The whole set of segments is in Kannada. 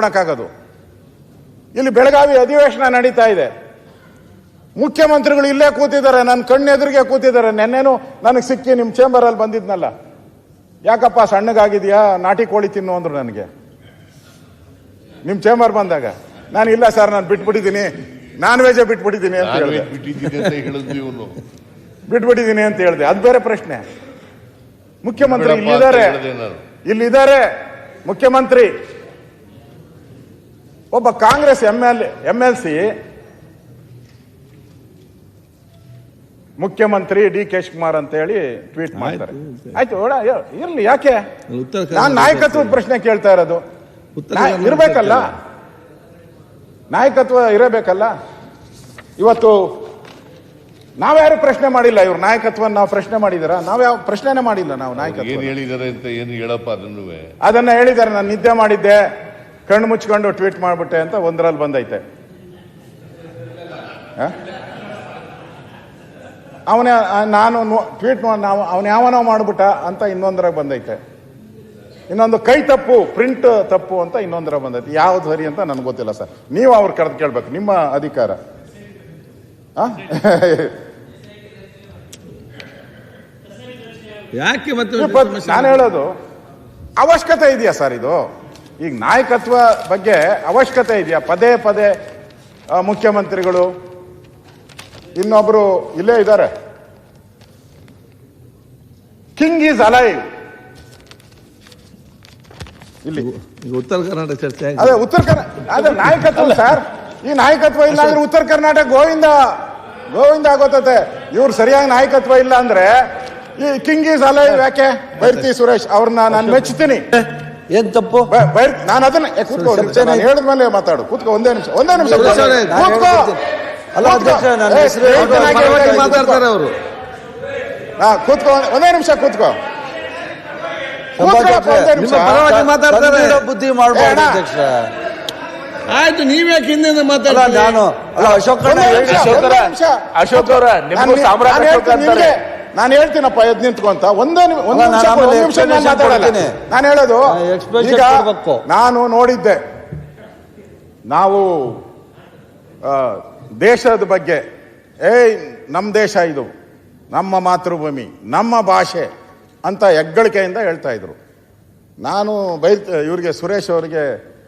ತಗೊಳಕ್ಕಾಗೋದು ಇಲ್ಲಿ ಬೆಳಗಾವಿ ಅಧಿವೇಶನ ನಡೀತಾ ಇದೆ. ಮುಖ್ಯಮಂತ್ರಿಗಳು ಇಲ್ಲೇ ಕೂತಿದ್ದಾರೆ ನನ್ನ ಕಣ್ಣೆದುರಿಗೆ ಕೂತಿದ್ದಾರೆ. ನೆನ್ನೆನೂ ನನಗೆ ಸಿಕ್ಕಿ ನಿಮ್ಮ ಚೇಂಬರಲ್ಲಿ ಬಂದಿದ್ನಲ್ಲ. ಯಾಕಪ್ಪ ಸಣ್ಣಗಾಗಿದೆಯಾ? ನಾಟಿ ಕೋಳಿ ತಿನ್ನು ಅಂದ್ರು ನನಗೆ. ನಿಮ್ಮ ಚೇಂಬರ್ ಬಂದಾಗ. ನಾನು ಇಲ್ಲ ಸರ್ ನಾನು ಬಿಟ್ಬಿಟ್ಟಿದ್ದೀನಿ ನಾನ್ ವೆಜ್ ಬಿಟ್ಬಿಟ್ಟಿದ್ದೀನಿ ಅಂತ ಹೇಳಿದೆ. ಬಿಟ್ಬಿಟ್ಟಿದ್ದೀನಿ ಅಂತ ಹೇಳಿದೆ. ಅದು ಬೇರೆ ಪ್ರಶ್ನೆ. ಮುಖ್ಯಮಂತ್ರಿ ಇಲ್ಲಿದ್ದಾರೆ. ಇಲ್ಲಿದ್ದಾರೆ ಮುಖ್ಯಮಂತ್ರಿ. ಒಬ್ಬ Congress M L M L C ಮುಖ್ಯಮಂತ್ರಿ ಡಿ ಕೆ ಶಿವಕುಮಾರ್ ಅಂತ ಹೇಳಿ ಟ್ವೀಟ್ ಮಾಡ್ತಾರೆ ಆಯ್ತು. ಇರ್ಲಿ ಯಾಕೆ? ನಾನು ನಾಯಕತ್ವದ ಪ್ರಶ್ನೆ ಕೇಳ್ತಾ ಇರೋದು. ಇರಬೇಕಲ್ಲ? ಇರ್ಬೇಕಲ್ಲ ನಾಯಕತ್ವ ಇರಬೇಕಲ್ಲ? ಇವತ್ತು ನಾವ್ಯಾರು ಪ್ರಶ್ನೆ ಮಾಡಿಲ್ಲ? ಇವ್ರ ನಾಯಕತ್ವ ನಾವು ಪ್ರಶ್ನೆ ಮಾಡಿದಾರ? ನಾವ್ಯಾವ ಪ್ರಶ್ನೆನೇ ಮಾಡಿಲ್ಲ ನಾವು ಏನ್ ನಾಯಕತ್ವ ಹೇಳಿದಾರೆ ಅಂತ ಏನು ಹೇಳಪ್ಪ ಅದನ್ನು ಅದನ್ನ ಹೇಳಿದ್ದಾರೆ ನಾನು ನಿದ್ದೆ ಮಾಡಿದ್ದೆ. ಕಣ್ಣು ಮುಚ್ಕೊಂಡು ಟ್ವೀಟ್ ಮಾಡ್ಬಿಟ್ಟೆ ಅಂತ ಒಂದರಲ್ಲಿ ಬಂದೈತೆ. ಅವನೇ ನಾನು ಟ್ವೀಟ್ ನಾವು ಅವನ ಯಾವನೋ ಮಾಡ್ಬಿಟ್ಟ ಅಂತ ಇನ್ನೊಂದರಾಗ ಬಂದೈತೆ. ಇನ್ನೊಂದು ಕೈ ತಪ್ಪು ಪ್ರಿಂಟ್ ತಪ್ಪು ಅಂತ ಇನ್ನೊಂದರ ಬಂದೈತೆ. ಯಾವ್ದು ಸರಿ ಅಂತ ನನಗೆ ಗೊತ್ತಿಲ್ಲ ಸರ್. ನೀವು ಅವ್ರು ಕರೆದು ಕೇಳ್ಬೇಕು ನಿಮ್ಮ ಅಧಿಕಾರ? ಯಾಕೆ ಮತ್ತೆ ನಾನು ಹೇಳೋದು ಅವಶ್ಯಕತೆ ಇದೆಯಾ ಸರ್ ಇದು? ಈಗ ನಾಯಕತ್ವ ಬಗ್ಗೆ ಅವಶ್ಯಕತೆ ಇದೆಯಾ? ಪದೇ ಪದೇ ಮುಖ್ಯಮಂತ್ರಿಗಳು ಇನ್ನೊಬ್ರು ಇಲ್ಲೇ ಇದ್ದಾರೆ. ಕಿಂಗ್ ಈಸ್ ಅಲೈವ್ ಇಲ್ಲಿ. ಉತ್ತರ ಕರ್ನಾಟಕ ಚರ್ಚೆ. ಅದೇ ಉತ್ತರ ಕರ್ನಾಟಕ ಅದೇ ನಾಯಕತ್ವ ಸರ್ ಈ ನಾಯಕತ್ವ ಇಲ್ಲ ಅಂದ್ರೆ ಉತ್ತರ ಕರ್ನಾಟಕ ಗೋವಿಂದ ಗೋವಿಂದ ಆಗೋತತೆ. ಇವ್ರು ಸರಿಯಾಗಿ ನಾಯಕತ್ವ ಇಲ್ಲ ಅಂದ್ರೆ ಈ ಕಿಂಗ್ ಈಸ್ ಅಲೈವ್ ಯಾಕೆ? ಬೈರ್ತಿ ಸುರೇಶ್ ಅವ್ರನ್ನ ನಾನು ಮೆಚ್ಚುತ್ತೀನಿ ಏನ್ ತಪ್ಪು? ನಾನು ಅದನ್ನ ಕೂತ್ಕೋ ನಾನು ಹೇಳಿದ್ಮೇಲೆ ಮಾತಾಡು. ಕೂತ್ಕೋ ಒಂದೇ ನಿಮಿಷ ಒಂದೇ ನಿಮಿಷ. ಅಲ್ಲ, ಅಧ್ಯಕ್ಷ, ನನ್ನ ಹೆಸರು ಮಾತಾಡ್ತಾರೆ ಅವರು. ಹಾ, ಕೂತ್ಕೋ ಒಂದೇ ನಿಮಿಷ ಕೂತ್ಕೋ. ನಿಮಿಷ. ನಿಮ್ಮ ಪರವಾಗಿ ಮಾತಾಡ್ತಾರೆ. ಬುದ್ಧಿ ಅಣ್ಣ. ಅಧ್ಯಕ್ಷ. ಆಯ್ತು ನೀವೇ ಹಿಂದೆ ಮಾತಾಡ ನಾನು ಅಲ್ಲ ಅಶೋಕ್ ಅಶೋಕ ಅವರ ನಿಮ್ಗೂ ಸಾಮ್ರಾಟ್ ನಾನು. ಹೇಳ್ತೀನಪ್ಪ ಎದ್ ನಿಂತ್ಕೊಂತ ಒಂದೇ ನಿಮಿ- ಒಂದು ಅಲ್ಲ, ನಿಮಿಷ ನಾನು ಒಂದು ಆಮೇಲೆ ನಿಮಿಷ ನಾನು explanation ಮಾತಾಡಲ್ಲ ಕೊಡ್ತೀನಿ. ನಾನು ಹೇಳೋದು ನಾನು explanation ಈಗ ಕೊಡ್ಬೇಕು. ನಾನು ನೋಡಿದ್ದೆ ನಾವು ಆ, ದೇಶದ ಬಗ್ಗೆ ಏಯ್ ನಮ್ಮ ದೇಶ ಇದು ನಮ್ಮ ಮಾತೃಭೂಮಿ ನಮ್ಮ ಭಾಷೆ ಅಂತ ಹೆಗ್ಗಳಿಕೆಯಿಂದ ಹೇಳ್ತಾ ಇದ್ರು ನಾನು ಬೈ ಇವ್ರಿಗೆ ಸುರೇಶ್ ಅವರಿಗೆ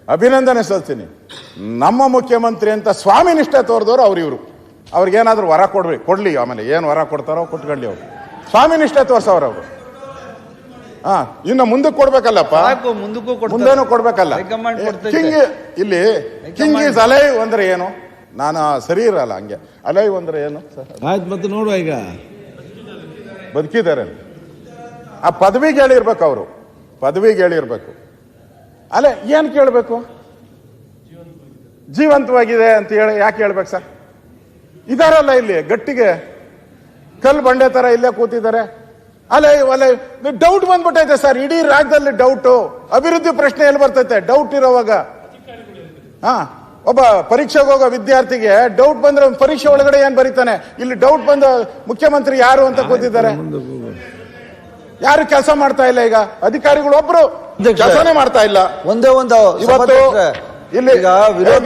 ಅಭಿನಂದನೆ ಸಲ್ತೀನಿ ನಮ್ಮ ಮುಖ್ಯಮಂತ್ರಿ ಅಂತ ಸ್ವಾಮಿ ನಿಷ್ಠೆ ತೋರಿದವರು ಅವ್ರು ಇವರು ಅವ್ರಿಗೇನಾದ್ರೂ ವರ ಕೊಡ್ರಿ ಕೊಡಲಿ ಆಮೇಲೆ ಏನು ವರ ಕೊಡ್ತಾರೋ ಕೊಟ್ಕೊಳ್ಳಿ ಅವರು. ಸ್ವಾಮಿ ನಿಷ್ಠೆ ತೋರ್ಸವ್ರು ಅವರು. ಹಾ ಇನ್ನು ಮುಂದಕ್ಕೆ ಕೊಡ್ಬೇಕಲ್ಲಪ್ಪ. ಮುಂದೇನು ಕೊಡ್ಬೇಕಲ್ಲ? ಕಿಂಗ್ ಇಲ್ಲಿ ಕಿಂಗ್ ಈಸ್ ಅಲೈವ್ ಅಂದ್ರೆ ಏನು? ನಾನು ಸರಿ ಇರಲ್ಲ ಹಂಗೆ. ಅಲೈವ್ ಅಂದ್ರೆ ಏನು? ಸರ್ ಆಯ್ತು ಮತ್ತೆ ನೋಡುವ ಈಗ. ಬದುಕಿದ್ದಾರೆ ಆ ಪದವಿಗೆ ಹೇಳಿರ್ಬೇಕು ಅವರು. ಪದವಿಗೆ ಹೇಳಿರ್ಬೇಕು. ಅಲ್ಲೇ ಏನು ಕೇಳಬೇಕು? ಜೀವಂತವಾಗಿದೆ ಅಂತ ಹೇಳಿ ಯಾಕೆ ಹೇಳ್ಬೇಕು ಸರ್? ಇದಾರಲ್ಲ ಇಲ್ಲಿ ಗಟ್ಟಿಗೆ. ಕಲ್ಲು ಬಂಡೆ ತರ ಇಲ್ಲೇ ಕೂತಿದ್ದಾರೆ. ಅಲೆ ಅಲ್ಲ ಡೌಟ್ ಬಂದ್ಬಿಟ್ಟೈತೆ ಸರ್ ಇಡೀ ರಾಜ್ಯದಲ್ಲಿ ಡೌಟು ಅಭಿವೃದ್ಧಿ ಪ್ರಶ್ನೆ ಎಲ್ಲಿ ಬರ್ತೈತೆ? ಡೌಟ್ ಇರೋವಾಗ. ಹಾ ಒಬ್ಬ ಪರೀಕ್ಷೆಗೆ ಹೋಗೋ ವಿದ್ಯಾರ್ಥಿಗೆ ಡೌಟ್ ಬಂದ್ರೆ ಪರೀಕ್ಷೆ ಒಳಗಡೆ ಏನ್ ಬರೀತಾನೆ? ಇಲ್ಲಿ ಡೌಟ್ ಬಂದ ಮುಖ್ಯಮಂತ್ರಿ ಯಾರು ಅಂತ ಕೂತಿದ್ದಾರೆ. ಯಾರು ಕೆಲಸ ಮಾಡ್ತಾ ಇಲ್ಲ ಈಗ? ಅಧಿಕಾರಿಗಳು ಒಬ್ರು. ಕೆಲಸನೇ ಮಾಡ್ತಾ ಇಲ್ಲ. ಒಂದೇ ಒಂದು ಇವತ್ತು ಇಲ್ಲಿ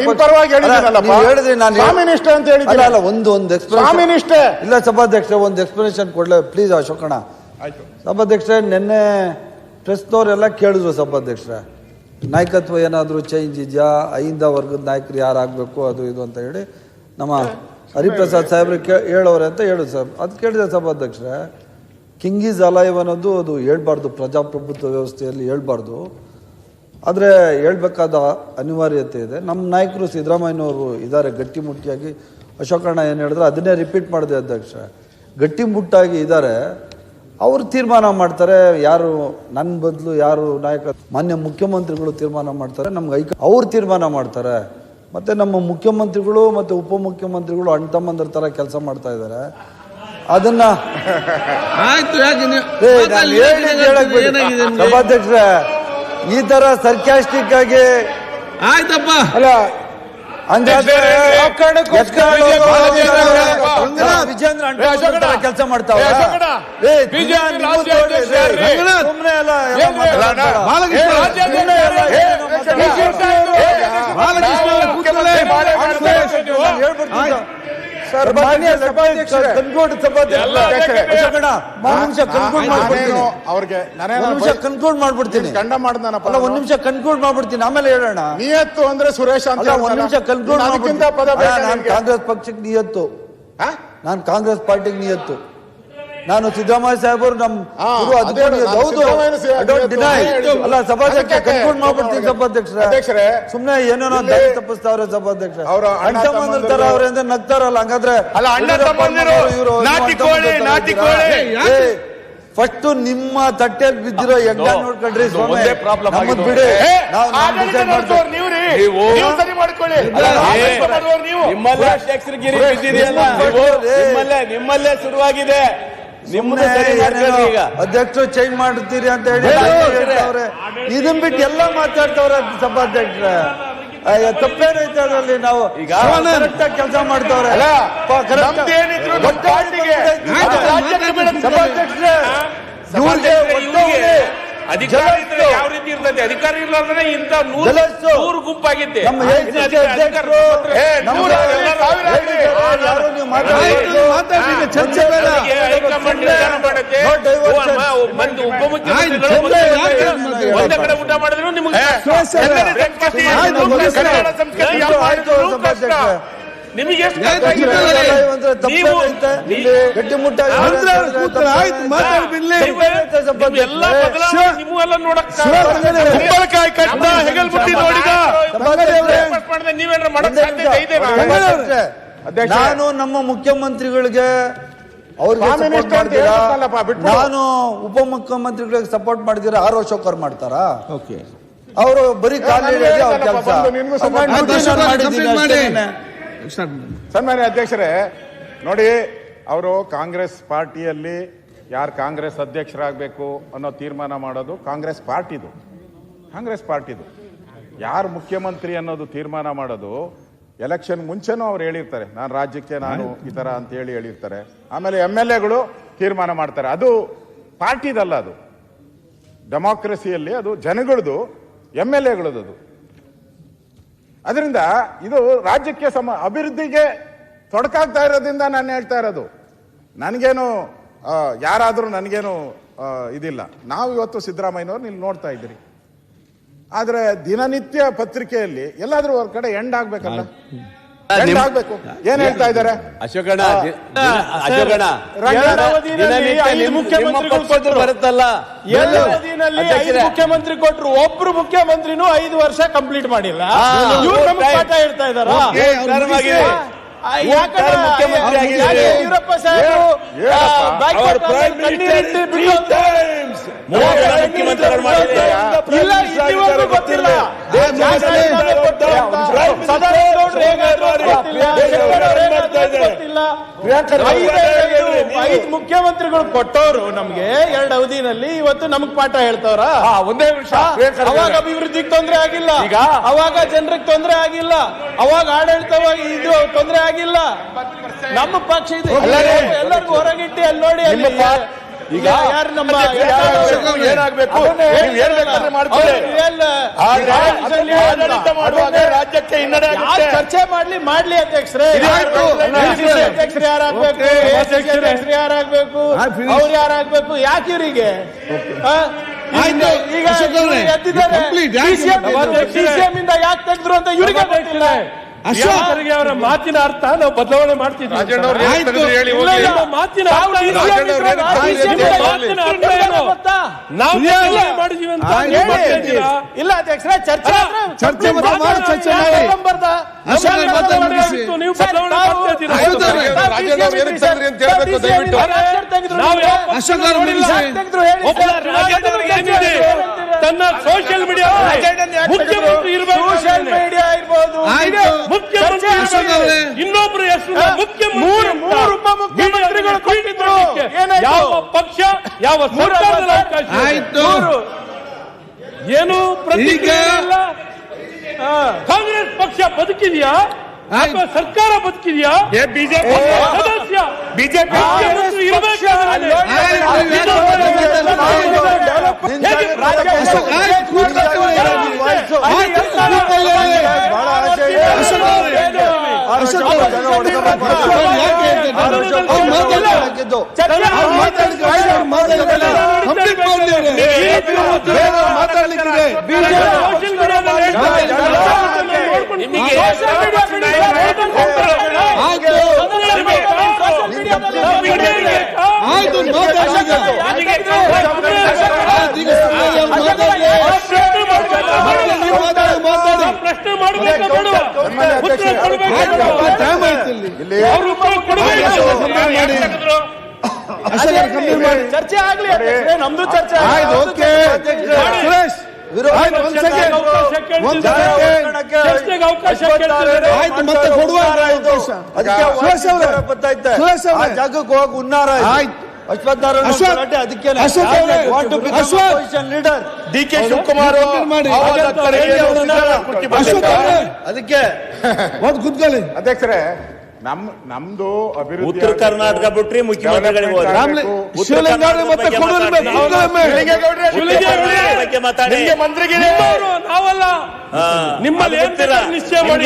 ನಿಮ್ ಪರವಾಗಿ ಹೇಳಿದ್ರಿ ನಾನು ಸ್ವಾಮಿ ನಿಷ್ಠೆ ಅಂತ. ಅಲ್ಲ, ಅಲ್ಲ ಒಂದು ಒಂದು explanation- ಇಲ್ಲ ಸಭಾಧ್ಯಕ್ಷ ಒಂದು ಎಕ್ಸ್ಪ್ಲನೇಷನ್ ಕೊಡ್ಲೆ ಪ್ಲೀಸ್ ಅಶೋಕಣ ಸಭಾಧ್ಯಕ್ಷ ನಿನ್ನೆ ಪ್ರೆಸ್ನವರೆಲ್ಲ ಕೇಳಿದ್ರು ಸಭಾಧ್ಯಕ್ಷ ನಾಯಕತ್ವ ಏನಾದರೂ ಚೇಂಜ್ ಇದೆಯಾ? ಐಂದ ವರ್ಗದ ನಾಯಕರು ಯಾರು ಆಗಬೇಕು ಅದು ಇದು ಅಂತ ಹೇಳಿ ನಮ್ಮ ಹರಿಪ್ರಸಾದ್ ಸಾಹೇಬ್ರು ಕೇ ಹೇಳೋರೆ ಅಂತ ಹೇಳಿದ್ರು ಸರ್. ಅದು ಕೇಳಿದೆ ಸಭಾಧ್ಯಕ್ಷರೇ. ಕಿಂಗ್ ಈಸ್ ಅಲೈವ್ ಅನ್ನೋದು ಅದು ಹೇಳ್ಬಾರ್ದು. ಪ್ರಜಾಪ್ರಭುತ್ವ ವ್ಯವಸ್ಥೆಯಲ್ಲಿ ಹೇಳ್ಬಾರ್ದು. ಆದರೆ ಹೇಳ್ಬೇಕಾದ ಅನಿವಾರ್ಯತೆ ಇದೆ. ನಮ್ಮ ನಾಯಕರು ಸಿದ್ದರಾಮಯ್ಯನವರು ಇದ್ದಾರೆ ಗಟ್ಟಿಮುಟ್ಟಿಯಾಗಿ. ಅಶೋಕಣ್ಣ ಏನು ಹೇಳಿದ್ರೆ ಅದನ್ನೇ ರಿಪೀಟ್ ಮಾಡಿದೆ ಅಧ್ಯಕ್ಷ. ಗಟ್ಟಿಮುಟ್ಟಾಗಿ ಇದ್ದಾರೆ. ಅವರು ತೀರ್ಮಾನ ಮಾಡ್ತಾರೆ ಯಾರು ನನ್ನ ಬದಲು ಯಾರು ನಾಯಕ ಮಾನ್ಯ ಮುಖ್ಯಮಂತ್ರಿಗಳು ತೀರ್ಮಾನ ಮಾಡ್ತಾರೆ ನಮ್ಗೆ ಐಕ ಅವ್ರು ತೀರ್ಮಾನ ಮಾಡ್ತಾರೆ. ಮತ್ತು ನಮ್ಮ ಮುಖ್ಯಮಂತ್ರಿಗಳು ಮತ್ತು ಉಪಮುಖ್ಯಮಂತ್ರಿಗಳು ಅಣ್ಣ ತಮ್ಮಂದ್ರ ಥರ ಕೆಲಸ ಮಾಡ್ತಾ ಇದ್ದಾರೆ ಅದನ್ನ ಸಭಾಧ್ಯಕ್ಷರೇ ಈ ತರ ಸರ್ಕ್ಯಾಸ್ಟಿಕ್ ಆಗಿ ಆಯ್ತಪ್ಪ ಅಲ್ಲ ಕೆಲಸ ಮಾಡ್ತಾವ ಹೇಳ್ಬಿಡ್ತೀನಿ ಅವ್ರಿಗೆ ಒಂದ್ ನಿಮಿಷ ಕನ್ಕ್ಲೂಡ್ ಮಾಡ್ಬಿಡ್ತೀನಿ. ಕಂಡ ಮಾಡ್ದನಪ್ಪ ಒಂದ್ ನಿಮಿಷ ಕನ್ಕ್ಲೂಡ್ ಮಾಡ್ಬಿಡ್ತೀನಿ. ಆಮೇಲೆ ಹೇಳೋಣ. ನಿಯತ್ತು ಅಂದ್ರೆ ಸುರೇಶ್ ಅಂತ ಒಂದ್ ನಿಮಿಷ ಕನ್ಕ್ಲೂಡ್ ನಿಮ್ಗೆ? ಕಾಂಗ್ರೆಸ್ ಪಕ್ಷಕ್ಕೆ ನಿಯತ್ತು. ಹಾ? ನಾನು ಕಾಂಗ್ರೆಸ್ ಪಾರ್ಟಿಗೆ ನಿಯತ್ತು. ನಾನು ಸಿದ್ದರಾಮಯ್ಯ ಸಾಹೇಬರು ನಮ್ಮ. ಅಲ್ಲ ಸಭಾಧ್ಯಕ್ಷ ಕನ್ಕ್ಲೂಡ್ ಮಾಡ್ಬಿಡ್ತೀನಿ ಸಭಾಧ್ಯಕ್ಷರೇ. ಸುಮ್ನೆ ಏನೇನೋ ದಾರಿ ತಪ್ಪಿಸ್ತಾವ್ರೆ ಸಭಾಧ್ಯಕ್ಷ. ಅವ್ರ ಅಣ್ಣ ತಮ್ಮಂದಿರ ತರ ಅವ್ರೆ ಅಂದ್ರೆ ನಗ್ತಾರಲ್ಲ ಹಂಗಾದ್ರೆ ಅಲ್ಲ, ಅಣ್ಣ ತಮ್ಮಂದಿರು, ನಾಟಿ ಕೋಳಿ, ನಾಟಿ ಕೋಳಿ. ಫಸ್ಟ್ ನಿಮ್ಮ ತಟ್ಟೆ ಬಿದ್ದಿರೋ ಯಜ್ಞ ನೋಡ್ಕೊಳ್ರಿ ಅದು ಸ್ವಾಮಿ. ನಮ್ಮದ್ ಬಿಡಿ. ನಾವು ನಾವು ಮಾಡ್ತೀವಿ. ಸರಿ ಮಾಡ್ಕೊಳ್ಳಿ. ನಿಮ್ಮಲ್ಲೇ ಅಧ್ಯಕ್ಷರಿಗಿರಿ ಬಿದ್ದಿದೆಯಲ್ಲ. ನಿಮ್ಮಲ್ಲೇ ನಿಮ್ಮಲ್ಲೇ ಶುರುವಾಗಿದೆ. ಏನೇನೋ ಈಗ. ಅಧ್ಯಕ್ಷರು ಚೇಂಜ್ ಮಾಡ್ತೀರಿ ಅಂತ ಹೇಳಿ ಇದನ್ ಬಿಟ್ಟು ಎಲ್ಲ ಮಾತಾಡ್ತಾವ್ರೆ ಸಭಾಧ್ಯಕ್ಷರ. ತಪ್ಪೇನೈತೆ ಅದರಲ್ಲಿ ನಾವು ಈಗ ಕರೆಕ್ಟ್ ಆಗಿ ಕೆಲಸ ಮಾಡ್ತವ್ರೆ. ಸಭಾಧ್ಯಕ್ಷರೇ ಇವ್ರಿಗೆ ಅಧಿಕಾರಿ ಯಾವ ರೀತಿ ಇರ್ತದೆ? ಅಧಿಕಾರಿ ಇರ್ಲಾರ್ದ್ರೆ ಇಂತ ನೂರು. ನೂರು ಗುಂಪಾಗಿದ್ದೆ. ಮಂದಿ ಉಪಮುಖ್ಯಮಂತ್ರಿಗಳು ಒಂದೇ ಕಡೆ-? ಊಟ ಮಾಡಿದ್ರು ನಿಮ್ಗೆ ಸಂಸ್ಕೃತಿ, ನಿಮಗೆ. ನಾನು ನಮ್ಮ ಮುಖ್ಯಮಂತ್ರಿಗಳಿಗೆ ಅವ್ರಿಗೆ ನಾನು ಸಪೋರ್ಟ್ ಮುಖ್ಯಮಂತ್ರಿಗಳಿಗೆ ಸಪೋರ್ಟ್ ಮಾಡಿದಿರ ಆರ್ ಅಶೋಕ್ ಅವ್ರು ಮಾಡ್ತಾರಾ? ಓಕೆ ಅವರು ಬರೀ ಕಾಲ ನನಗೆ ಹೇಳಿದ್ರೆ ಅವ್ರ ಕೆಲಸ. ಸನ್ಮಾನ್ಯ ಅಧ್ಯಕ್ಷರೇ, ನೋಡಿ, ಅವರು ಕಾಂಗ್ರೆಸ್ ಪಾರ್ಟಿಯಲ್ಲಿ ಯಾರು ಕಾಂಗ್ರೆಸ್ ಅಧ್ಯಕ್ಷರಾಗಬೇಕು ಅನ್ನೋ ತೀರ್ಮಾನ ಮಾಡೋದು ಕಾಂಗ್ರೆಸ್ ಪಾರ್ಟಿದು. ಕಾಂಗ್ರೆಸ್ ಪಾರ್ಟಿದು. ಯಾರು ಮುಖ್ಯಮಂತ್ರಿ ಅನ್ನೋದು ತೀರ್ಮಾನ ಮಾಡೋದು ಎಲೆಕ್ಷನ್ ಮುಂಚೆನೂ ಅವ್ರು ಹೇಳಿರ್ತಾರೆ. ನಾನು ರಾಜ್ಯಕ್ಕೆ ನಾನು ಈ ಥರ ಅಂತ ಹೇಳಿ ಹೇಳಿರ್ತಾರೆ. ಆಮೇಲೆ ಎಂ ಎಲ್ ಎಗಳು ತೀರ್ಮಾನ ಮಾಡ್ತಾರೆ. ಅದು ಪಾರ್ಟಿದಲ್ಲ ಅದು. ಡೆಮಾಕ್ರಸಿಯಲ್ಲಿ ಅದು ಜನಗಳದು ಎಂ ಎಲ್ ಎಗಳದ್ದು ಅದರಿಂದ ಇದು ರಾಜ್ಯಕ್ಕೆ ಸಮ, ಅಭಿವೃದ್ಧಿಗೆ ತೊಡಕಾಗ್ತಾ ಇರೋದ್ರಿಂದ ನಾನು ಹೇಳ್ತಾ ಇರೋದು. ನನಗೇನು ಯಾರಾದರೂ ನನಗೇನು ಇದಿಲ್ಲ. ನಾವು ಇವತ್ತು ಸಿದ್ದರಾಮಯ್ಯನವ್ರು ನೀವು ನೋಡ್ತಾ ಇದ್ದೀರಿ. ಆದರೆ ದಿನನಿತ್ಯ ಪತ್ರಿಕೆಯಲ್ಲಿ, ಎಲ್ಲಾದರೂ ಅವ್ರ ಕಡೆ ಎಂಡ್ ಆಗ್ಬೇಕಲ್ಲ? ಎಂಡ್ ಆಗ್ಬೇಕು ಏನ್ ಹೇಳ್ತಾ ಇದ್ದಾರೆ? ಅಶೋಕಣ ಅಶೋಕಣ ಪಕ್ಷದ್ದು ಬರುತ್ತಲ್ಲ. ಎರಡು ಅವಧಿನಲ್ಲಿ ಐದು ಮುಖ್ಯಮಂತ್ರಿ ಕೊಟ್ರು. ಒಬ್ರು ಮುಖ್ಯಮಂತ್ರಿನೂ ಐದು ವರ್ಷ ಕಂಪ್ಲೀಟ್ ಮಾಡಿಲ್ಲ. ಇವ್ರು ನಮ್ಗೆ. ಪಾಠ ಹೇಳ್ತಾ ಇದಾರ ಯಡಿಯೂರಪ್ಪ. ಐದು- ಮುಖ್ಯಮಂತ್ರಿಗಳು ಕೊಟ್ಟವರು ನಮ್ಗೆ ಎರಡು ಅವಧಿನಲ್ಲಿ ಇವತ್ತು ನಮಗ್ ಪಾಠ ಹೇಳ್ತಾವ್ರ. ಒಂದೇ ನಿಮಿಷ. ಅವಾಗ ಅಭಿವೃದ್ಧಿಗೆ ತೊಂದರೆ ಆಗಿಲ್ಲ. ಈಗ? ಅವಾಗ ಜನರಿಗೆ ತೊಂದರೆ ಆಗಿಲ್ಲ. ಅವಾಗ ಆಡಳಿತವಾಗಿ ಇದು ತೊಂದರೆ ಆಗಿಲ್ಲ. ನಮ್ಮ ಪಕ್ಷ ಇದು ಎಲ್ಲರಿಗೂ ಹೊರಗಿಟ್ಟಿ ಅಲ್ಲಿ ನೋಡಿ ಅಲ್ಲಿ ಈಗ ಯಾರು ನಮ್ಮ ಏನಾಗ್ಬೇಕು? ರಾಜ್ಯಕ್ಕೆ ಹಿನ್ನಡೆ ಚರ್ಚೆ ಮಾಡ್ಲಿ ಮಾಡ್ಲಿ ಅಧ್ಯಕ್ಷರೇ. ಅಧ್ಯಕ್ಷರು ಯಾರಾಗ್ಬೇಕು ಅಧ್ಯಕ್ಷರು. ಯಾರಾಗ್ಬೇಕು. ಅವ್ರು ಯಾರಾಗ್ಬೇಕು ಯಾಕೆ ಇವರಿಗೆ? ಈಗ ಎದ್ದಿದ್ದಾರೆ. ಸಿಎಂ ಯಾಕೆ ಇಂದ- ಯಾಕೆ ತೆಗೆದ್ರು ಅಂತ ಇವರಿಗೆ ಗೊತ್ತಿಲ್ಲ. ಅಶೋಕ್! ಅವರ ಮಾತಿನ ಅರ್ಥ? ನಾವು ಬದಲಾವಣೆ ಮಾಡ್ತಿದ್ವಿ ಇಲ್ಲ, ಅಧ್ಯಕ್ಷರೇ ಚರ್ಚೆ ಚರ್ಚೆ ನೀವು ಬದಲಾವಣೆ ಮಾಡ್ತಾ ಇದ್ದೀರಾ. ತನ್ನ ಸೋಷಿಯಲ್ ಮೀಡಿಯಾ ಮುಖ್ಯಮಂತ್ರಿ ಇರಬೇಕು ಸೋಷಿಯಲ್ ಮೀಡಿಯಾ ಇರ್ಬೋದು. ಮುಖ್ಯಮಂತ್ರಿ ಅಶೋಕ್ ಇನ್ನೊಬ್ರು ಹೆಸರು? ಮುಖ್ಯಮಂತ್ರಿ ಮೂರು- ಉಪಮುಖ್ಯಮಂತ್ರಿಗಳು ಕೊಟ್ಟಿದ್ರು. ಯಾವ ಪಕ್ಷ ಯಾವ ಸರ್ಕಾರದ ಅವಕಾಶ ಆಯ್ತು. ಏನು ಪ್ರತಿಕ್ರಿಯೆ. ಕಾಂಗ್ರೆಸ್ ಪಕ್ಷ ಬದುಕಿದೆಯಾ? ಆಯ್ತು. ಅಥವಾ ಸರ್ಕಾರ ಬದುಕಿದೆಯಾ ಬಿಜೆಪಿ ಸದಸ್ಯ ಬಿಜೆಪಿ ಮುಖ್ಯಮಂತ್ರಿ ಇರಬೇಕು ಆಯ್ತು, ಯಾಕೆ ಮಾಡಿ. ಚರ್ಚೆ ಆಗ್ಲಿ ನಮ್ದು ಚರ್ಚೆ ಆಗ್ಲಿ. ಆಯ್ತು ಓಕೆ. ಸುರೇಶ್. ಆಯ್ತು, ಮತ್ತೆ ಕೊಡುವ ಜಾಗಕ್ಕೆ ಉನ್ನಾರ ಆಯ್ತು. ಅಶ್ವಥ್. ಅದಕ್ಕೆ. ಲೀಡರ್ ಡಿ ಕೆ ಶಿವಕುಮಾರ್ ಅದಕ್ಕೆ ಒಂದ್ ಅಧ್ಯಕ್ಷರೇ ನಮ್ ನಮ್ದು ಅಭಿವೃದ್ಧಿ ಉತ್ತರ ಕರ್ನಾಟಕ ಬಿಟ್ರಿ ಮುಖ್ಯಮಂತ್ರಿಗಳಿಗೆ. ಬಗ್ಗೆ ಮಾತಾಡಿ. ಮಂತ್ರಿಗಿರಿ ನಾವಲ್ಲ. ನಿಮ್ಮಲ್ಲಿ ನಿಶ್ಚಯ ಮಾಡಿ.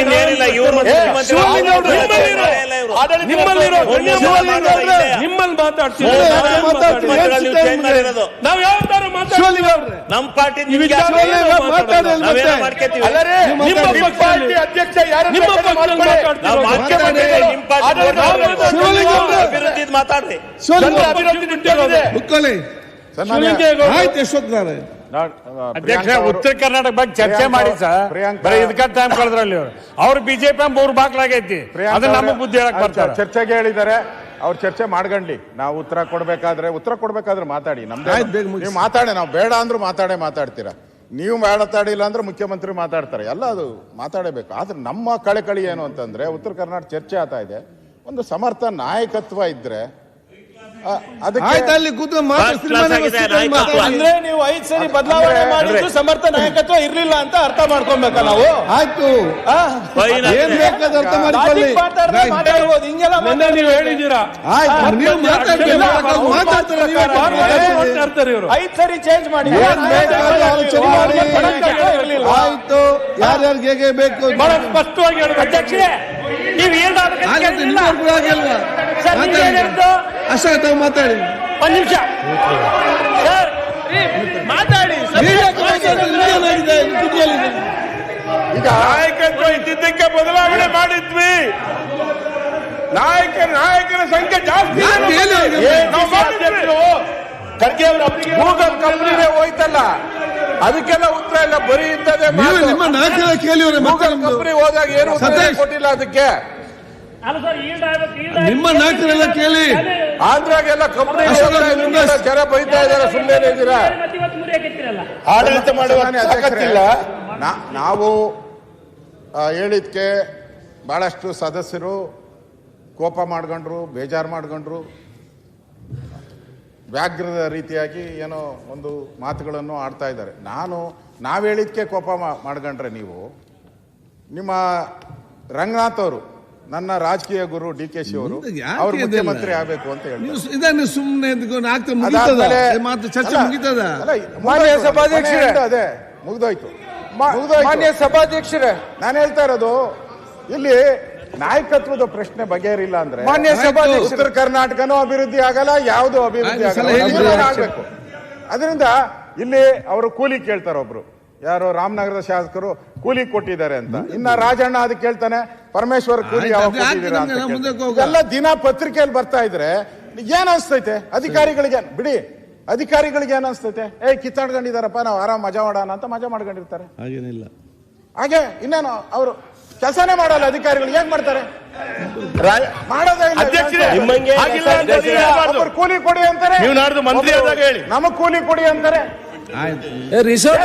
ನಿಮ್ಮಲ್ಲಿ ಮಾತಾಡ್ತೀವಿ? ನಾವ್ ಯಾವ ಪಾರ್ಟಿ ನಿಮ್ಮ ಅಧ್ಯಕ್ಷ ಪಾರ್ಟಿ ಅವ್ರೆ. ಅಭಿವೃದ್ಧಿ ಮಾತಾಡ್ರಿ. ಅಧ್ಯಕ್ಷ ಉತ್ತರ ಕರ್ನಾಟಕ ಬಗ್ಗೆ ಚರ್ಚೆ ಮಾಡಿ ಅವ್ರು- ಸರ್. ಪ್ರಿಯಾಂಕಾ- ಬರೀ ಇದಕ್ಕ ಟೈಮ್ ಕಳೆದ್ರಲ್ಲಿ ಅವ್ರು. ಅವ್ರು ಬಿಜೆಪಿ ಮೂರು ಬಾಕ್ಲಾಗೈತಿ. ಅದನ್ನ ನಮಗ್ ಬುದ್ಧಿ ಹೇಳಕ್ ಬರ್ತಾರೆ. ಚರ್ಚೆಗೆ ಹೇಳಿದ್ದಾರೆ. ಅವ್ರು ಚರ್ಚೆ ಮಾಡ್ಕೊಂಡ್ಲಿ ನಾವು ಉತ್ತರ ಕೊಡ್ಬೇಕಾದ್ರೆ ಉತ್ತರ ಕೊಡ್ಬೇಕಾದ್ರೆ ಮಾತಾಡಿ. ನಮ್ದು ನೀವು ಮಾತಾಡಿ ನಾವು ಬೇಡ ಅಂದ್ರೂ ಮಾತಾಡೆ ಮಾತಾಡ್ತೀರಾ? ನೀವು ಮಾತಾಡಿಲ್ಲ ಅಂದ್ರೆ ಮುಖ್ಯಮಂತ್ರಿ ಮಾತಾಡ್ತಾರೆ. ಎಲ್ಲ ಅದು ಮಾತಾಡಬೇಕು. ಆದ್ರೆ ನಮ್ಮ ಕಳೆಕಳಿ ಏನು ಅಂತಂದ್ರೆ ಉತ್ತರ ಕರ್ನಾಟಕ ಚರ್ಚೆ ಆಗ್ತಾ ಇದೆ. ಒಂದು ಸಮರ್ಥ ನಾಯಕತ್ವ ಇದ್ರೆ ಅಲ್ಲಿ. ಅಂದ್ರೆ ನೀವು ಐದ್ ಸರಿ ಬದಲಾವಣೆ ಮಾಡಿದ್ರು ಸಮರ್ಥ ನಾಯಕತ್ವ ಇರ್ಲಿಲ್ಲ ಅಂತ ಅರ್ಥ ಮಾಡ್ಕೊಬೇಕ ನಾವು? ಆಯ್ತು. ಅರ್ಥ ಮಾಡಿ ಲಾಜಿಕ್ ಮಾತಾಡಿದ್ರೆ Right. ಮಾತಾಡ್ಬೋದು ಹಿಂಗೆಲ್ಲ ನಿನ್ನೆ ನೀವು ಹೇಳಿದ್ದೀರಾ? ಐದ್ ಸರಿ ಚೇಂಜ್ ಮಾಡಿ. ಆಯ್ತು ಯಾರ್ಯಾರಿಗೆ ಹೇಗೆ ಬೇಕು? ಬಹಳ ಸ್ಪಷ್ಟವಾಗಿ ಹೇಳ್ಬೇಕು. ಅಧ್ಯಕ್ಷರೇ ನೀವು ಏನಾದ್ರು ಏನಿತ್ತು? ತಾವು ಮಾತಾಡಿ. ಒಂದ್ ನಿಮಿಷ. ಸರ್ ಮಾತಾಡಿ? ಈಗ ನಾಯಕತ್ವ ಇದ್ದಿದ್ದಕ್ಕೆ ಬದಲಾವಣೆ ಮಾಡಿದ್ವಿ. ನಾಯಕ ನಾಯಕರ ಸಂಖ್ಯೆ ಜಾಸ್ತಿ? ಖರ್ಗೆ ಅವರು ಗೂಗಲ್ ಕಂಪ್ನಿನೇ ಹೋಯ್ತಲ್ಲ. ಅದಕ್ಕೆಲ್ಲ ಉತ್ತರ ಇಲ್ಲ ಬರೀ ಮತ್ತೆ ಗೂಗಲ್ ಕಂಪ್ನಿ ಹೋದಾಗ ಏನು ಉತ್ತರ ಕೊಟ್ಟಿಲ್ಲ ಅದಕ್ಕೆ. ನಿಮ್ಮ ನಾಯಕರೆಲ್ಲ ಕೇಳಿ. ಆಂಧ್ರಾಗೆಲ್ಲ ಕಂಪ್ನಿ ಜನ ಬೈತಾ ಇದಾರೆ ಸುಮ್ಮನೆ ಇದ್ದೀರಾ? ಆಡಳಿತ ಮಾಡುವ ತಾಕತ್ತಿಲ್ಲ ನಾವು ಹೇಳಿದ್ಕೆ ಬಹಳಷ್ಟು ಸದಸ್ಯರು ಕೋಪ ಮಾಡ್ಕೊಂಡ್ರು ಬೇಜಾರು ಮಾಡ್ಕೊಂಡ್ರು. ವ್ಯಾಘ್ರದ ರೀತಿಯಾಗಿ ಏನೋ ಒಂದು ಮಾತುಗಳನ್ನು ಆಡ್ತಾ ಇದ್ದಾರೆ. ನಾನು ನಾವು ಹೇಳಿದ್ಕೆ ಕೋಪ ಮಾ- ಮಾಡ್ಕೊಂಡ್ರೆ ನೀವು ನಿಮ್ಮ ರಂಗನಾಥ್ ಅವರು ನನ್ನ ರಾಜಕೀಯ ಗುರು ಡಿ ಕೆ ಶಿ ಅವರು ಅವರು? ಮುಖ್ಯಮಂತ್ರಿ ಆಗಬೇಕು ಅಂತ ಹೇಳಿ ಇದನ್ನ ಸುಮ್ಮನೆ ಮಾತು ಚರ್ಚೆ ಮುಗಿತದ? ಮಾನ್ಯ ಮುಗ್ದೋಯ್ತು. ಸಭಾಧ್ಯಕ್ಷರೇ. ಅದೇ ಮುಗ್ದೋಯ್ತು. ಮಾನ್ಯ ಸಭಾಧ್ಯಕ್ಷರೇ. ನಾನು ಹೇಳ್ತಾ ಇರೋದು ಇಲ್ಲಿ ನಾಯಕತ್ವದ ಪ್ರಶ್ನೆ ಬಗೆಹರಿಲ್ಲ ಅಂದ್ರೆ ಮಾನ್ಯ ಸಭಾಧ್ಯಕ್ಷ ಸಭಾಧ್ಯಕ್ಷರೇ. ಉತ್ತರ ಕರ್ನಾಟಕನೂ ಅಭಿವೃದ್ಧಿ ಆಗಲ್ಲ ಯಾವುದು ಅಭಿವೃದ್ಧಿ ಆಗಬೇಕು ಆಗಲ್ಲ. ಆಗ್ಬೇಕು. ಅದರಿಂದ ಇಲ್ಲಿ ಅವರು ಕೂಲಿ ಕೇಳ್ತಾರೆ ಒಬ್ರು ಯಾರು ರಾಮನಗರದ ಶಾಸಕರು ಕೂಲಿ ಕೊಟ್ಟಿದ್ದಾರೆ ಅಂತ ಇನ್ನ ರಾಜಣ್ಣ ಅದಕ್ಕೆ ಕೇಳ್ತಾನೆ ಪರಮೇಶ್ವರ್ ಕೂಲಿ ಎಲ್ಲ ಯಾವಾಗ ಕೊಟ್ಟಿದ್ದೀರಾ ಅಂತ ಕೇಳ್ತಾನೆ. ಮುಂದಕ್ಕೆ ದಿನ ಪತ್ರಿಕೆಯಲ್ಲಿ ಬರ್ತಾ ಇದ್ರೆ ಏನ್ ಅನ್ಸ್ತೈತೆ ಅಧಿಕಾರಿಗಳಿಗೆ ಬಿಡಿ ಅಧಿಕಾರಿಗಳಿಗೆ ಏನ್ ಅನ್ಸ್ತೈತೆ ಏ ಕಿತ್ತಾಡ್ಕೊಂಡಿದಾರಪ್ಪ ನಾವು ಆರಾಮ್ ಮಜಾ ಮಾಡೋಣ ಅಂತ ಮಜಾ ಮಾಡ್ಕೊಂಡಿರ್ತಾರೆ ಹಾಗೇನಿಲ್ಲ ಹಾಗೆ ಇನ್ನೇನು ಅವರು ಕೆಲಸನೇ ಮಾಡಲ್ಲ ಅಧಿಕಾರಿಗಳು ಏನ್ ಮಾಡ್ತಾರೆ ಮಾಡೋದೇ ಇಲ್ಲ ಅಧ್ಯಕ್ಷರೇ, ಕೆಲಸ. ನಿಮ್ಮಂಗೆ ಆಗಿಲ್ಲ ಅಂತ ನೀವು ಹೇಳ್ಬಾರ್ದು. ಒಬ್ರು ಕೂಲಿ ಕೊಡಿ ಅಂತಾರೆ ನೀವು ನಾಡ್ದು ಮಂತ್ರಿ ಆದಾಗ ಹೇಳಿ. ನಮಗ್ ಕೂಲಿ ಕೊಡಿ ಅಂತಾರೆ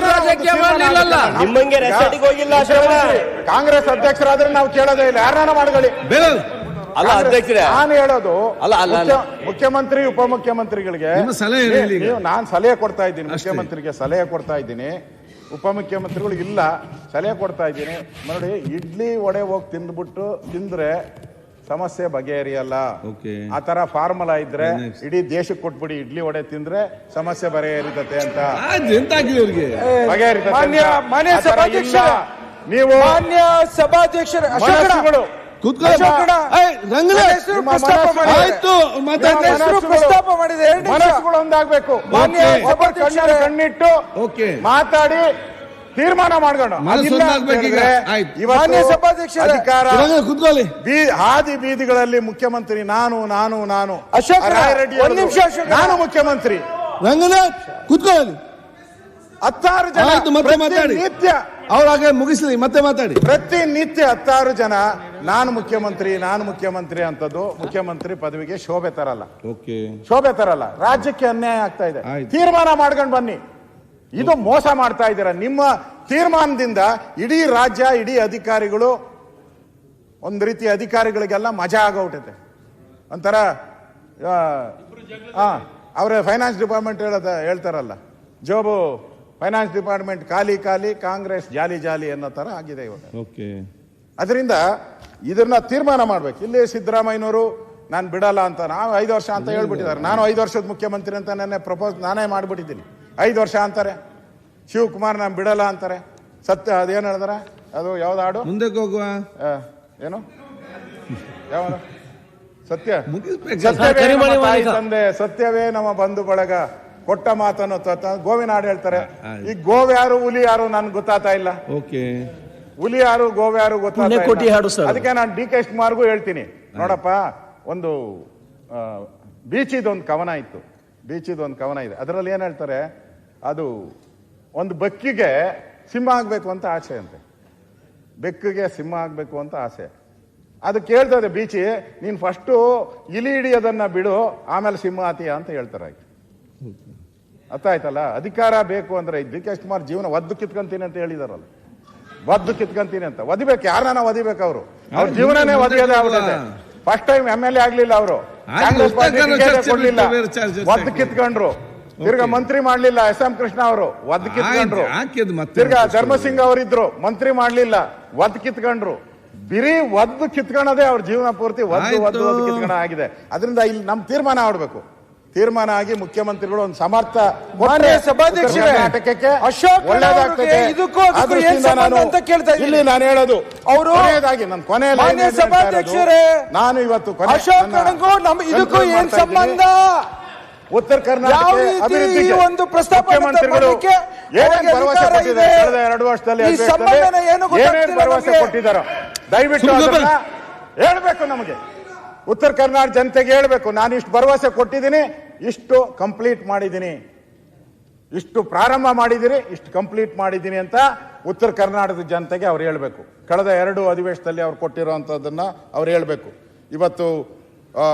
ರಾಜಕೀಯ ಮಾಡಲಿಲ್ಲ. ನಿಮ್ಮಂಗೆ ರೆಸಾರ್ಟಿಗೆ ಹೋಗಿಲ್ಲ. ಕಾಂಗ್ರೆಸ್ ಅಧ್ಯಕ್ಷರಾದ್ರೆ ನಾವು ಕೇಳೋದೇ ಇಲ್ಲ ಯಾರನ್ನ ಮಾಡ್ಕೊಳ್ಳಿ ಅಲ್ಲ ಅಧ್ಯಕ್ಷರೇ ನಾನು ಹೇಳೋದು ಅಲ್ಲ, ಅಲ್ಲ. ಮುಖ್ಯಮಂತ್ರಿ ಉಪಮುಖ್ಯಮಂತ್ರಿಗಳಿಗೆ ನೀವು- ನಾನು ಸಲಹೆ ಕೊಡ್ತಾ ಇದ್ದೀನಿ. ಮುಖ್ಯಮಂತ್ರಿಗೆ ಸಲಹೆ ಕೊಡ್ತಾ ಇದ್ದೀನಿ ಉಪಮುಖ್ಯಮಂತ್ರಿಗಳು ಇಲ್ಲ ಸಲಹೆ ಕೊಡ್ತಾ ಇದ್ದೀನಿ ನೋಡಿ ಇಡ್ಲಿ ವಡೆ ಹೋಗಿ ತಿಂದ್ಬಿಟ್ಟು ತಿಂದ್ರೆ ಸಮಸ್ಯೆ ಬಗೆಹರಿಯಲ್ಲ. ಆ ತರ ಫಾರ್ಮುಲಾ ಇದ್ರೆ. ಇಡೀ ದೇಶಕ್ಕೆ ಕೊಟ್ಬಿಡಿ ಇಡ್ಲಿ ವಡೆ ತಿಂದ್ರೆ ಸಮಸ್ಯೆ ಬಗೆಹರಿತತೆ ಅಂತ. ಬಗೆಹರಿತತೆ ನೀವು ಮಾನ್ಯ ಸಭಾಧ್ಯಕ್ಷರು ಪ್ರಸ್ತಾಪ ಮಾಡಿದೆ. ಮನಸ್ಸುಗಳು. ಒಂದಾಗಬೇಕು. ಮಾನ್ಯ ಕಣ್ಣಿಟ್ಟು ಓಕೆ ಮಾತಾಡಿ ತೀರ್ಮಾನ ಮಾಡ್ಕೊಂಡು. ಮಾನ್ಯ ಸಭಾಧ್ಯಕ್ಷರೇ, ಅಧಿಕಾರ ರಂಗನಾಥ್, ಕೂತ್ಕೊಳ್ಳಿ. ಬೀ ಹಾದಿ ಬೀದಿಗಳಲ್ಲಿ ಮುಖ್ಯಮಂತ್ರಿ ನಾನು ನಾನು ನಾನು. ಅಶೋಕ್ ರೆಡ್ಡಿ ಒಂದ್ ನಿಮಿಷ ಅಶೋಕ್. ನಾನು ಮುಖ್ಯಮಂತ್ರಿ. ರಂಗನಾಥ್ ಕೂತ್ಕೊಳ್ಳಿ ಹತ್ತಾರು ಜನ ಮತ್ತೆ ಮಾತಾಡಿ. ನಿತ್ಯ ಅವ್ರ ಹಾಗೆ ಮುಗಿಸ್ಲಿ ಮತ್ತೆ ಮಾತಾಡಿ. ಪ್ರತಿನಿತ್ಯ ಹತ್ತಾರು ಜನ ನಾನು ಮುಖ್ಯಮಂತ್ರಿ ನಾನು ಮುಖ್ಯಮಂತ್ರಿ ಅಂತದ್ದು ಮುಖ್ಯಮಂತ್ರಿ ಪದವಿಗೆ ಶೋಭೆ ತರಲ್ಲ. ಓಕೆ. ಶೋಭೆ ತರಲ್ಲ. ರಾಜ್ಯಕ್ಕೆ ಅನ್ಯಾಯ ಆಗ್ತಾ ಇದೆ. ತೀರ್ಮಾನ ಮಾಡ್ಕೊಂಡು ಬನ್ನಿ. ಇದು ಮೋಸ ಮಾಡ್ತಾ ಇದ್ದೀರಾ? ನಿಮ್ಮ ತೀರ್ಮಾನದಿಂದ ಇಡೀ ರಾಜ್ಯ ಇಡೀ ಅಧಿಕಾರಿಗಳು ಒಂದು ರೀತಿ ಅಧಿಕಾರಿಗಳಿಗೆಲ್ಲ ಮಜಾ ಆಗೋಗ್ಬಿಟ್ಟೈತೆ ಒಂಥರ ಹಾ ಅವರ ಫೈನಾನ್ಸ್ ಡಿಪಾರ್ಟ್ಮೆಂಟ್ ಹೇಳದ ಹೇಳ್ತಾರಲ್ಲ. ಜೋಬು ಫೈನಾನ್ಸ್ ಡಿಪಾರ್ಟ್ಮೆಂಟ್ ಖಾಲಿ ಖಾಲಿ ಕಾಂಗ್ರೆಸ್ ಜಾಲಿ ಜಾಲಿ ಅನ್ನೋ ತರ ಆಗಿದೆ ಇವಾಗ. ಅದರಿಂದ ಇದನ್ನ ತೀರ್ಮಾನ ಮಾಡ್ಬೇಕು. ಇಲ್ಲಿ ಸಿದ್ದರಾಮಯ್ಯನವರು ನಾನು ಬಿಡಲ್ಲ ಅಂತ ನಾವು ಐದು ವರ್ಷ ಅಂತ ಹೇಳ್ಬಿಟ್ಟಿದ್ದಾರೆ. ನಾನು ಐದು ವರ್ಷದ ಮುಖ್ಯಮಂತ್ರಿ ಅಂತ ನಾನೇ ಪ್ರಪೋಸ್ ನಾನೇ ಮಾಡ್ಬಿಟ್ಟಿದ್ದೀನಿ. ಐದು ವರ್ಷ ಅಂತಾರೆ. ಶಿವಕುಮಾರ್ ನಾನು ಬಿಡಲ್ಲ ಅಂತಾರೆ. ಸತ್ಯ ಅದೇನು ಹೇಳಿದಾರೆ? ಅದು ಯಾವ್ದು ಹಾಡು? ಮುಂದೆ ಹೋಗುವ. ಏನು? ಯಾವ ಸತ್ಯ. ಮುಗಿಸ್ಬೇಕು. ಸತ್ಯವೇ ನಮ್ಮ ತಂದೆ ಸತ್ಯವೇ ನಮ್ಮ ಬಂಧು ಬಳಗ. ಕೊಟ್ಟ ಮಾತನ್ನು ತ- ಗೋವಿನ ಹಾಡು ಹೇಳ್ತಾರೆ. ಈ ಗೋವ್ ಯಾರು ಹುಲಿ ಯಾರು ನನ್ಗೆ ಗೊತ್ತಾಗ್ತಾ ಇಲ್ಲ. ಓಕೆ. ಹುಲಿ ಯಾರು ಗೋವ್ ಯಾರು ಗೊತ್ತಾ ಗೊತ್ತಾಗ್ತಾ ಅದಕ್ಕೆ ನಾನು ಡಿ ಕೆ ಶಿವಕುಮಾರ್ಗೂ ಹೇಳ್ತೀನಿ. ನೋಡಪ್ಪ ಒಂದು ಬೀಚಿದ ಒಂದು ಕವನ ಇತ್ತು. ಬೀಚಿದ ಒಂದು ಕವನ ಇದೆ. ಅದರಲ್ಲಿ ಏನ್ ಹೇಳ್ತಾರೆ? ಅದು ಒಂದು ಬೆಕ್ಕಿಗೆ ಸಿಂಹ ಆಗ್ಬೇಕು ಅಂತ ಆಸೆ ಅಂತೆ. ಬೆಕ್ಕಿಗೆ ಸಿಂಹ ಆಗ್ಬೇಕು ಅಂತ ಆಸೆ. ಅದು ಕೇಳ್ತದೆ ಬೀಚಿ ನೀನ್ ಫಸ್ಟು ಇಲಿ ಹಿಡಿಯೋದನ್ನ ಬಿಡು ಆಮೇಲೆ ಸಿಂಹ ಆತೀಯ ಅಂತ ಹೇಳ್ತಾರೆ ಅರ್ಥ ಆಯ್ತಲ್ಲ? ಅಧಿಕಾರ ಬೇಕು ಅಂದ್ರೆ ಡಿ ಕೆ ಕುಮಾರ್ ಜೀವನ ಒದ್ದು ಕಿತ್ಕೊಂತೀನಿ ಅಂತ ಹೇಳಿದಾರಲ್ಲ. ಒದ್ದು ಕಿತ್ಕೊಂತೀನಿ ಅಂತ. ಒದಿಬೇಕು ಯಾರನ್ನ ಒದಿಬೇಕು ಅವರು? ಅವ್ರ ಜೀವನನೇ ಒದಿಯೋದೇ ಆಗುತ್ತೆ first time M L A ಆಗ್ಲಿಲ್ಲ ಅವರು. ಕಾಂಗ್ರೆಸ್ ಪಾರ್ಟಿ ಕೊಡ್ಲಿಲ್ಲ. ಒದ್ದು ಕಿತ್ಕೊಂಡ್ರು. ತಿರ್ಗಾ ಮಂತ್ರಿ ಮಾಡ್ಲಿಲ್ಲ ಎಸ್ ಎಂ ಕೃಷ್ಣ ಅವರು ಒದ್ ಕಿತ್ಕೊಂಡ್ರು. ತಿರ್ಗಾ ಧರ್ಮಸಿಂಗ್ ಅವರಿದ್ರು ಮಂತ್ರಿ ಮಾಡ್ಲಿಲ್ಲ ಒದ್ ಕಿತ್ಕೊಂಡ್ರು. ಬಿರಿ ಒದ್ದು ಕಿತ್ಕೊಳ್ಳೋದೇ ಅವ್ರ ಜೀವನ ಪೂರ್ತಿ ಒದ್ದು. ಒದ್ದು ಒದ್ದು ಕಿತ್ಕೊಂಡ ಆಗಿದೆ. ಅದರಿಂದ ಇಲ್ಲಿ ನಮ್ ತೀರ್ಮಾನ ಆಡ್ಬೇಕು ತೀರ್ಮಾನ ಆಗಿ ಮುಖ್ಯಮಂತ್ರಿಗಳು ಒಂದು ಸಮರ್ಥ ಸಭಾಧ್ಯಕ್ಷಕ್ಕೆ. ಇಲ್ಲಿ ನಾನು ಹೇಳೋದು ಅವರು ನನ್ನ ಕೊನೆಯಲ್ಲಿ ಸಭಾಧ್ಯಕ್ಷರೇ, ನಾನು ಇವತ್ತು ಅಶೋಕ್ ನಮ್ ಇದಕ್ಕೂ ಏನ್ ಸಂಬಂಧ? ಉತ್ತರ ಕರ್ನಾಟಕ ಒಂದು ಭರವಸೆ ಕೊಟ್ಟಿದ್ದಾರೆ? ಕಳೆದ ಎರಡು ವರ್ಷದಲ್ಲಿ ಏನೇನ್ ಭರವಸೆ ಕೊಟ್ಟಿದ್ದಾರೆ? ದಯವಿಟ್ಟು ಹೇಳ್ಬೇಕು ನಮಗೆ. ಉತ್ತರ ಕರ್ನಾಟಕ ಜನತೆಗೆ ಹೇಳ್ಬೇಕು. ನಾನು ಇಷ್ಟು ಭರವಸೆ ಕೊಟ್ಟಿದ್ದೀನಿ ಇಷ್ಟು ಕಂಪ್ಲೀಟ್ ಮಾಡಿದ್ದೀನಿ. ಇಷ್ಟು ಪ್ರಾರಂಭ ಮಾಡಿದ್ದೀರಿ ಇಷ್ಟು ಕಂಪ್ಲೀಟ್ ಮಾಡಿದ್ದೀನಿ ಅಂತ ಉತ್ತರ ಕರ್ನಾಟಕದ ಜನತೆಗೆ ಅವ್ರು ಹೇಳಬೇಕು. ಕಳೆದ ಎರಡು ಅಧಿವೇಶನದಲ್ಲಿ ಅವ್ರು ಕೊಟ್ಟಿರೋಂಥದ್ದನ್ನ ಅವ್ರು ಹೇಳಬೇಕು. ಇವತ್ತು ಆ,